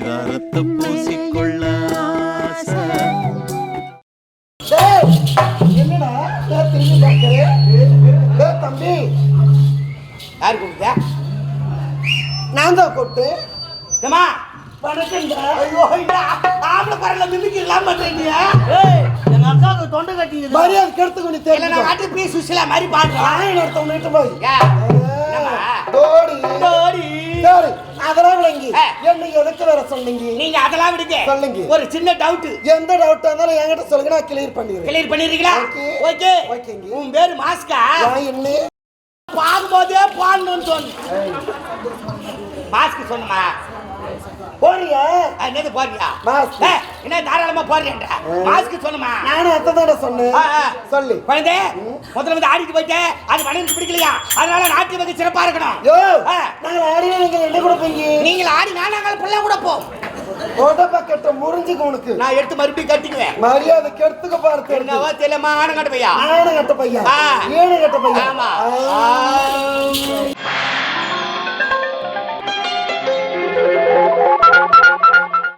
பரிதாரத்தை பூசிக்கொள்ள என்னடா? திரும்பி பார்க்கற? டேய், தம்பி. யார் கொடுத்தா நான் தான் கொட்டு ஏமா வணக்கம்டா. ஐயோ ஐயா ஆம்பளை பரல மிமிக்கு இல்லாம பண்றீங்க. ஏய் எங்க அக்காவுக்கு தொண்டை கட்டிங்க மரியாதை நான் காட்டு பீ சுசிலா மாதிரி பாடுறேன். ஆயன் ஒருத்தவங்க வீட்டு போய். என்ன வேற சொன்னீங்க நீங்க அதெல்லாம் விடுங்க. சொல்லுங்க. ஒரு சின்ன டவுட் எந்த டவுட்டா இருந்தாலும் என்கிட்ட சொல்லுங்க நான் கிளியர் பண்ணிடுறேன். Clear Okay. ஓகே. ஓகேங்க. உன் பேரு மாஸ்கா? என்ன? பார்க்கும்போதே பாடணும்னு தோணு மாஸ்க் சொன்னமா போறியா? என்னது போறியா? என்ன தாராளமா போறியன்ற மாஸ்க் சொன்னமா நானும் அத்தை தானே சொன்னேன். ஆ, ஆ. சொல்லு. குழந்தை முதல்ல வந்து ஆடிட்டு போயிட்டு அது மனைவி பிடிக்கலையா? அதனால நாட்டிய வகை சிறப்பா இருக்கணும் யோ ஆ. நாங்க ஆடினா நீங்க என்ன கொடுப்பீங்க? நீங்கள் ஆடி நாங்கள் பிள்ளை கூட போ. போட்ட பக்கெட்ட முறிஞ்சுக்க உனக்கு. நான் எடுத்து மறுபடியும் கட்டிக்குவேன். மரியாதை கெடுத்துக்க பாரு தெரிஞ்சு. என்னவோ தெரியல மான கட்ட பையா? ஆணு கட்ட பையன் ஆ. ஏழு கட்ட பையன் ஆமா.